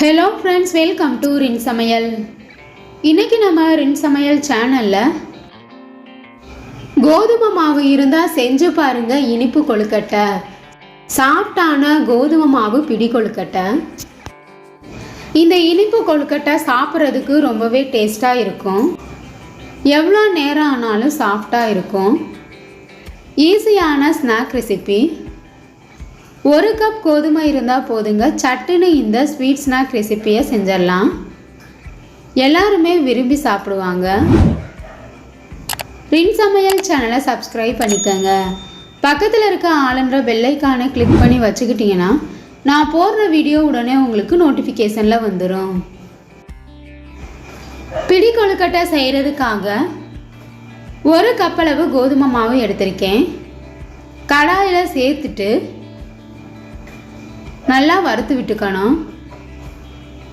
Hello friends welcome to ரின் சமையல் இன்னைக்கு நம்ம ரின் சமையல் சேனலில் கோதுமை மாவு இருந்தால் செஞ்சு பாருங்க இனிப்பு கொழுக்கட்டை. சாஃப்டான கோதுமை மாவு பிடி கொழுக்கட்டை. இந்த இனிப்பு கொழுக்கட்டை சாப்பிட்றதுக்கு ரொம்பவே டேஸ்ட்டாக இருக்கும். எவ்வளோ நேரம் ஆனாலும் சாஃப்டாக இருக்கும். ஈஸியான ஸ்நாக் ரெசிபி ஒரு கப் கோதுமை இருந்தால் போதுங்க. சட்டுன்னு இந்த ஸ்வீட் ஸ்நாக் ரெசிப்பியை செஞ்சிடலாம். எல்லாருமே விரும்பி சாப்பிடுவாங்க. ரின் சமையல் சேனலை சப்ஸ்கிரைப் பண்ணிக்கோங்க. பக்கத்தில் இருக்க ஆளுன்ற பெல்லைக்கானை கிளிக் பண்ணி வச்சுக்கிட்டிங்கன்னா நான் போடுற வீடியோ உடனே உங்களுக்கு நோட்டிஃபிகேஷனில் வந்துடும் பிடி கொழுக்கட்டை செய்கிறதுக்காக ஒரு கப்பளவு கோதுமை மாவு எடுத்திருக்கேன். கடாயில் சேர்த்துட்டு நல்லா வறுத்து விட்டுக்கணும்.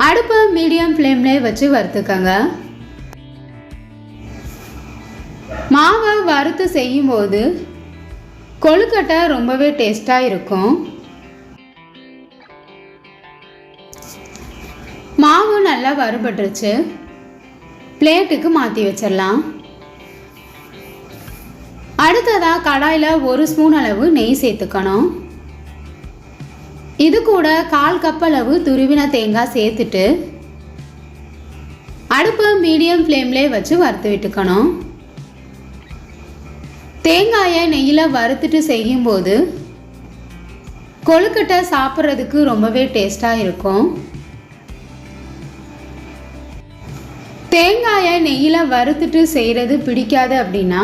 அடுப்பை மீடியம் ஃப்ளேம்லேயே வச்சு வறுத்துக்கங்க. மாவை வறுத்து செய்யும்போது கொழுக்கட்டை ரொம்பவே டேஸ்ட்டாக இருக்கும். மாவு நல்லா வறுபட்டுருச்சு. பிளேட்டுக்கு மாற்றி வச்சிடலாம். அடுத்ததாக கடாயில் ஒரு ஸ்பூன் அளவு நெய் சேர்த்துக்கணும். இது கூட கால் கப்பளவு துருவின தேங்காய் சேர்த்துட்டு அடுப்பு மீடியம் ஃப்ளேம்லேயே வச்சு வறுத்து விட்டுக்கணும். தேங்காயை நெய்யில் வறுத்துட்டு செய்யும்போது கொழுக்கட்டை சாப்பிட்றதுக்கு ரொம்பவே டேஸ்ட்டாக இருக்கும். தேங்காயை நெய்யில் வறுத்துட்டு செய்கிறது பிடிக்காது அப்படின்னா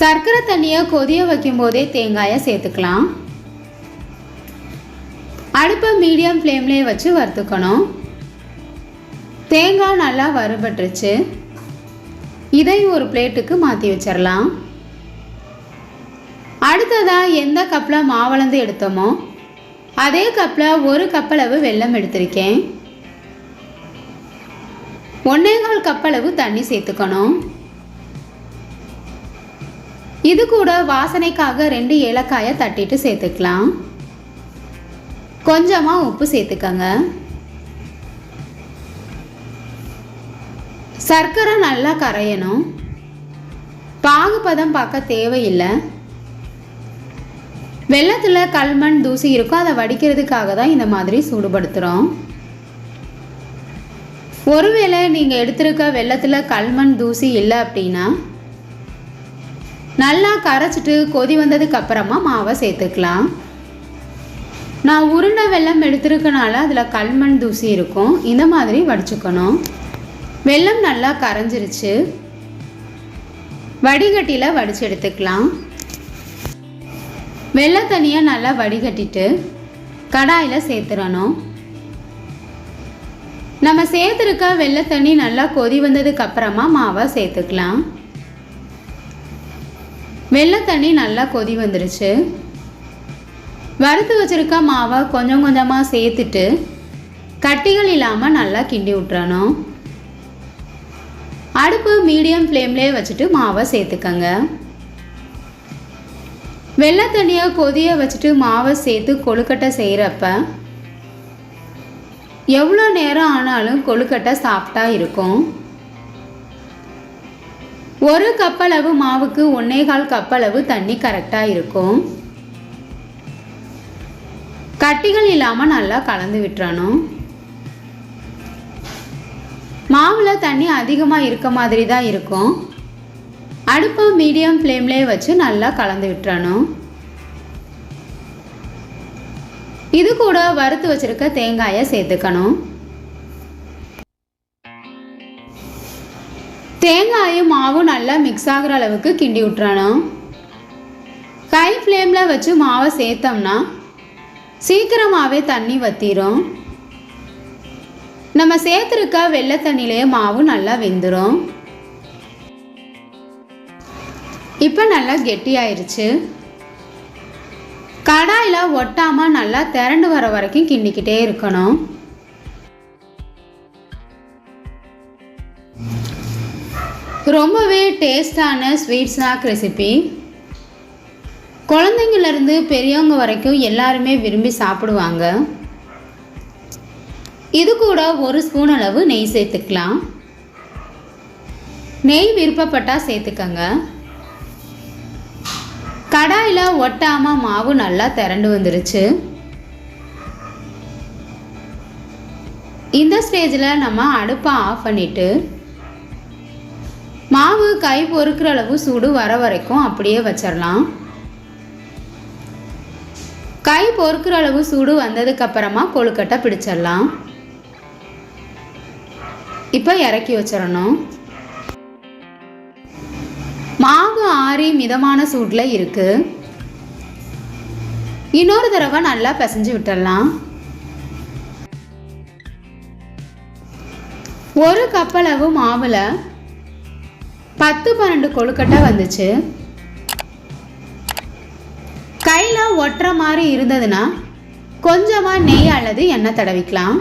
சர்க்கரை தண்ணியை கொதிய வைக்கும்போதே தேங்காயை சேர்த்துக்கலாம். அடுப்பை மீடியம் ஃப்ளேம்லேயே வச்சு வறுத்துக்கணும். தேங்காய் நல்லா வறுபட்டுருச்சு. இதை ஒரு பிளேட்டுக்கு மாற்றி வச்சிடலாம் அடுத்ததாக எந்த கப்பில் மாவளந்து எடுத்தோமோ அதே கப்பில் ஒரு கப்பளவு வெல்லம் எடுத்திருக்கேன். ஒன்னேகால் கப்பளவு தண்ணி சேர்த்துக்கணும். இது கூட வாசனைக்காக ரெண்டு ஏலக்காயை தட்டிட்டு சேர்த்துக்கலாம். கொஞ்சமாக உப்பு சேர்த்துக்கங்க. சர்க்கரை நல்லா கரையணும். பாகுபதம் பார்க்க தேவையில்லை. வெள்ளத்தில் கல்மண் தூசி இருக்கும். அதை வடிக்கிறதுக்காக தான் இந்த மாதிரி சூடுபடுத்துகிறோம் ஒருவேளை நீங்கள் எடுத்திருக்க வெள்ளத்தில் கல்மண் தூசி இல்லை அப்படின்னா நல்லா கரைச்சிட்டு கொதி வந்ததுக்கு அப்புறமா மாவை சேர்த்துக்கலாம். நான் உருண்டை வெல்லம் எடுத்துருக்கனால அதில் கல்மண் தூசி இருக்கும். இந்த மாதிரி வடிச்சுக்கணும். வெல்லம் நல்லா கரைஞ்சிருச்சு. வடிகட்டியில் வடித்து எடுத்துக்கலாம். வெள்ளை தண்ணியை நல்லா வடிகட்டிட்டு கடாயில் சேர்த்துடணும். நம்ம சேர்த்துருக்க வெள்ளை தண்ணி நல்லா கொதி வந்ததுக்கு அப்புறமா மாவை சேர்த்துக்கலாம். வெள்ளை தண்ணி நல்லா கொதி வந்துருச்சு. வறுத்து வச்சுருக்க மாவை கொஞ்சம் கொஞ்சமாக சேர்த்துட்டு கட்டிகள் இல்லாமல் நல்லா கிண்டி விட்டுறணும். அடுப்பு மீடியம் ஃப்ளேம்லேயே வச்சுட்டு மாவை சேர்த்துக்கங்க. வெள்ளை தண்ணியை கொதிய வச்சுட்டு மாவை சேர்த்து கொழுக்கட்டை செய்கிறப்ப எவ்வளோ நேரம் ஆனாலும் கொழுக்கட்டை சாஃப்டாக இருக்கும். ஒரு கப்பளவு மாவுக்கு ஒன்னே கால் கப்பளவு தண்ணி கரெக்டாக இருக்கும். கட்டிகள் இல்லாமல் நல்லா கலந்து விட்டுறணும். மாவில் தண்ணி அதிகமாக இருக்க மாதிரி தான் இருக்கும். அடுப்பை மீடியம் ஃப்ளேம்லேயே வச்சு நல்லா கலந்து விட்டுறணும். இது கூட வறுத்து வச்சுருக்க தேங்காயை சேர்த்துக்கணும். தேங்காயும் மாவும் நல்லா மிக்ஸ் ஆகிற அளவுக்கு கிண்டி விட்டுறணும். கை ஃப்ளேமில் வச்சு மாவை சேர்த்தோம்னா சீக்கிரமாகவே தண்ணி வத்திரும். நம்ம சேர்த்துருக்க வெள்ளை தண்ணியிலே மாவு நல்லா வெந்துடும் இப்போ நல்லா கெட்டியாயிருச்சு. கடாயில் ஒட்டாமல் நல்லா திரண்டு வர வரைக்கும் கிண்டிக்கிட்டே இருக்கணும். ரொம்பவே டேஸ்டான ஸ்வீட் ஸ்நாக் ரெசிபி குழந்தைங்கள்லேருந்து பெரியவங்க வரைக்கும் எல்லாருமே விரும்பி சாப்பிடுவாங்க. இது கூட ஒரு ஸ்பூன் அளவு நெய் சேர்த்துக்கலாம். நெய் விருப்பப்பட்டால் சேர்த்துக்கங்க. கடாயில் ஒட்டாமல் மாவு நல்லா திரண்டு வந்துருச்சு. இந்த ஸ்டேஜில் நம்ம அடுப்பை ஆஃப் பண்ணிவிட்டு மாவு கை பொறுக்கிற அளவு சூடு வர வரைக்கும் அப்படியே வச்சிடலாம் கை பொறுக்கிற அளவு சூடு வந்ததுக்கப்புறமா கொழுக்கட்டை பிடிச்சிடலாம். இப்போ இறக்கி வச்சிடணும். மாவு ஆறி மிதமான சூட்டில் இருக்கு. இன்னொரு தடவை நல்லா பிசைஞ்சு விட்டுடலாம். ஒரு கப்பளவு மாவில் பத்து பன்னெண்டு கொழுக்கட்டை வந்துச்சு. ஒட்டுற மாதிரி இருந்ததுன்னா கொஞ்சமாக நெய் அல்லது எண்ணெய் தடவிக்கலாம்.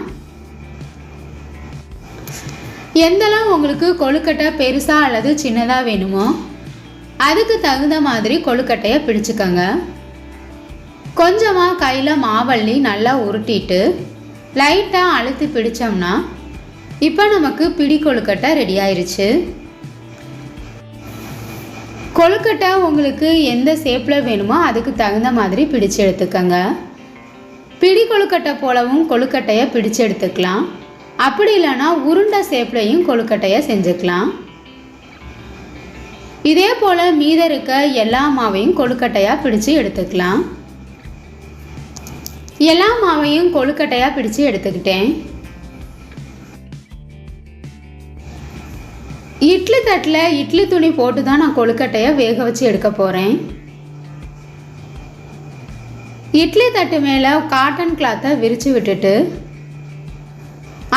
எந்தளவு உங்களுக்கு கொழுக்கட்டை பெருசாக அல்லது சின்னதாக வேணுமோ அதுக்கு தகுந்த மாதிரி கொழுக்கட்டையை பிடிச்சிக்கோங்க. கொஞ்சமாக கையில் மாவள்ளி நல்லா உருட்டிட்டு லைட்டாக அழுத்தி பிடிச்சோம்னா இப்போ நமக்கு பிடி கொழுக்கட்டை ரெடி ஆயிடுச்சு கொழுக்கட்டை உங்களுக்கு எந்த ஷேப்பில் வேணுமோ அதுக்கு தகுந்த மாதிரி பிடிச்சு எடுத்துக்கோங்க. பிடி கொழுக்கட்டை போலவும் கொழுக்கட்டையை பிடிச்சு எடுத்துக்கலாம். அப்படி இல்லைன்னா உருண்டை ஷேப்லையும் கொழுக்கட்டையை செஞ்சுக்கலாம். இதே போல் மீத இருக்க எல்லா மாவையும் கொழுக்கட்டையாக பிடிச்சு எடுத்துக்கலாம். எல்லா மாவையும் கொழுக்கட்டையாக பிடிச்சு எடுத்துக்கிட்டேன். இட்லி தட்டில் இட்லி துணி போட்டு தான் நான் கொழுக்கட்டையை வேக வச்சு எடுக்க போகிறேன் இட்லி தட்டு மேலே காட்டன் கிளாத்தை விரித்து விட்டுட்டு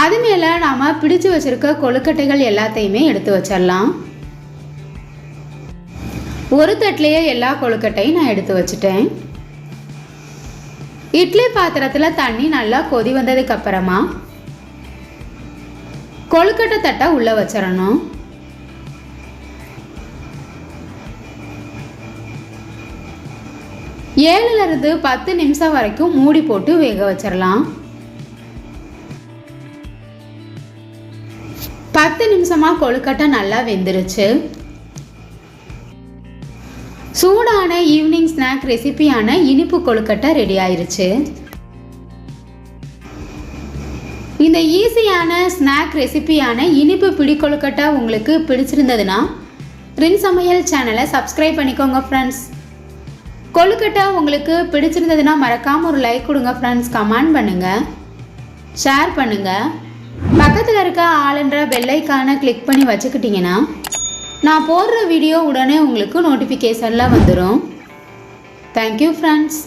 அது மேலே நாம் பிடிச்சு வச்சுருக்க கொழுக்கட்டைகள் எல்லாத்தையுமே எடுத்து வச்சிடலாம். ஒரு தட்டிலேயே எல்லா கொழுக்கட்டையும் நான் எடுத்து வச்சுட்டேன். இட்லி பாத்திரத்தில் தண்ணி நல்லா கொதி வந்ததுக்கப்புறமா கொழுக்கட்டை தட்டை உள்ளே வச்சிடணும். ஏழுலேருந்து பத்து நிமிஷம் வரைக்கும் மூடி போட்டு வேக வச்சிடலாம் பத்து நிமிஷமாக கொழுக்கட்டை நல்லா வெந்துருச்சு. சூடான ஈவினிங் ஸ்நாக் ரெசிபியான இனிப்பு கொழுக்கட்டை ரெடி ஆயிருச்சு. இந்த ஈஸியான ஸ்நாக் ரெசிபியான இனிப்பு பிடி கொழுக்கட்டை உங்களுக்கு பிடிச்சிருந்ததுன்னா ரின் சமையல் சேனலை சப்ஸ்கிரைப் பண்ணிக்கோங்க ஃப்ரெண்ட்ஸ் கொழுக்கட்டை உங்களுக்கு பிடிச்சிருந்ததுன்னா மறக்காமல் ஒரு லைக் கொடுங்க ஃப்ரெண்ட்ஸ் கமெண்ட் பண்ணுங்கள் ஷேர் பண்ணுங்கள் பக்கத்தில் இருக்க ஆளுன்ற பெல்லைக்கான கிளிக் பண்ணி வச்சுக்கிட்டிங்கன்னா நான் போடுற வீடியோ உடனே உங்களுக்கு நோட்டிஃபிகேஷனில் வந்துடும் தேங்க்யூ ஃப்ரெண்ட்ஸ்